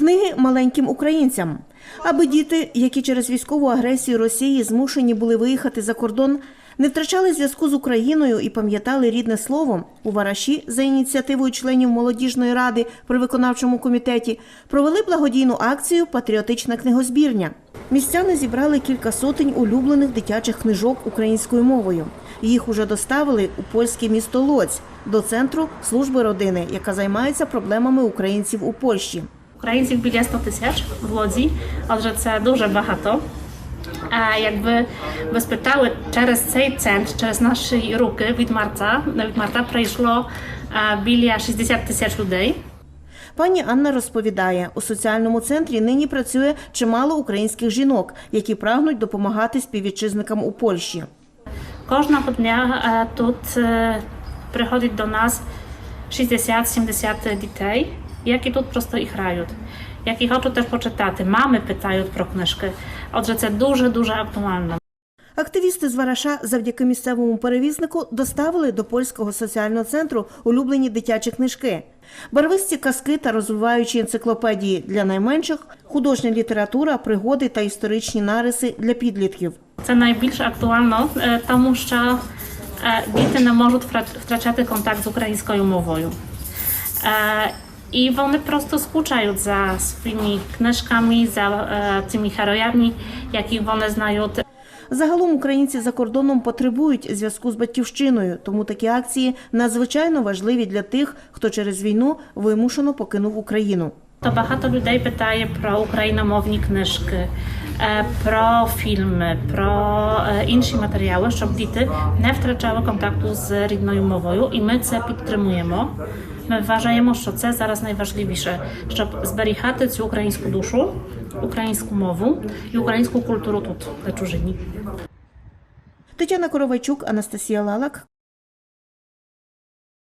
Книги маленьким українцям, аби діти, які через військову агресію Росії змушені були виїхати за кордон, не втрачали зв'язку з Україною і пам'ятали рідне слово. У Вараші за ініціативою членів молодіжної ради при виконавчому комітеті провели благодійну акцію Патріотична книгозбірня. Містяни зібрали кілька сотень улюблених дитячих книжок українською мовою. Їх уже доставили у польське місто Лоць до центру служби родини, яка займається проблемами українців у Польщі. Українців біля 100 тисяч в Лодзі, отже, це дуже багато. А якби ви спитали, через цей центр, через наші руки від марта, від марта прийшло біля 60 тисяч людей. Пані Анна розповідає, у соціальному центрі нині працює чимало українських жінок, які прагнуть допомагати співвітчизникам у Польщі. Кожного дня тут е, приходить до нас 60-70 дітей, які тут просто і грають, які хочуть теж почитати. Мами питають про книжки. Отже, це дуже-дуже актуально. Активісти з Вараша завдяки місцевому перевізнику доставили до польського соціального центру улюблені дитячі книжки. Барвисті казки та розвиваючі енциклопедії для найменших, художня література, пригоди та історичні нариси для підлітків. Це найбільш актуально, е, тому що е, діти не можуть втра- втрачати контакт з українською мовою. І вони просто скучають за своїми книжками, за е, цими героями, яких вони знають. Загалом українці за кордоном потребують зв'язку з батьківщиною, тому такі акції надзвичайно важливі для тих, хто через війну вимушено покинув Україну. То багато людей питає про україномовні книжки, про фільми, про е, інші матеріали, щоб діти не втрачали контакту з рідною мовою, і ми це підтримуємо. Ми вважаємо, що це зараз найважливіше, щоб зберігати цю українську душу, українську мову і українську культуру тут, на чужині. Тетяна Коровайчук, Анастасія Лалак,